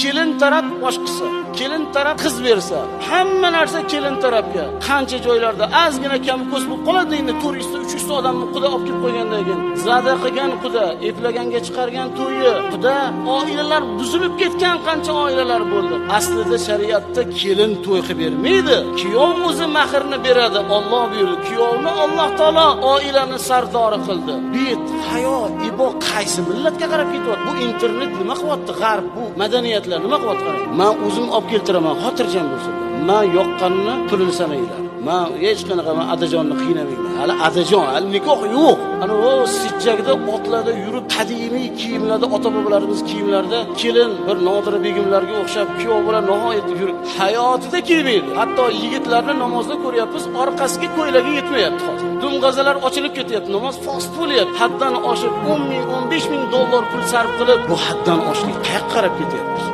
kelin taraf boshqasi kelin taraf qiz bersa hamma narsa kelin tarafga. Qancha joylarda ozgina kam ko'z bo'lib qoladi endi to'rt yuzta uch yuzta odamni quda olib kelib qo'ygandan keyin. Zada qilgan quda eplaganga chiqargan to'yi quda oilalar buzilib ketgan qancha oilalar bo'ldi. Aslida shariatda kelin to'y qilib bermaydi. Kuyov o'zi mahrni beradi olloh buyurdi. Kuyovni alloh taolo oilani sardori qildi. Bet hayo ibo qaysi millatga qarab ketyapti? Bu internet nima qilyapti? G'arb bu madaniyat madaniyatlar nima qilyapti qarang man o'zim olib keltiraman xotirjam bo'lsin. Man yoqqanini pulini sananglar man hech qanaqa man adajonni qiynamayman hali adajon hali nikoh yo'q. Ana u sijjakda otlarda yurib qadimiy kiyimlarda ota bobolarimiz kiyimlarida kelin bir nodira begimlarga o'xshab kuyov bilan nihoyatda yurib hayotida kiymaydi hatto yigitlarni namozda ko'ryapmiz orqasiga ko'ylagi yetmayapti hozir dumg'azalar ochilib ketyapti namoz fost bo'lyapti. Haddan oshib o'n ming o'n besh ming dollar pul sarf qilib bu haddan oshlik qayoqqa qarab ketyapmiz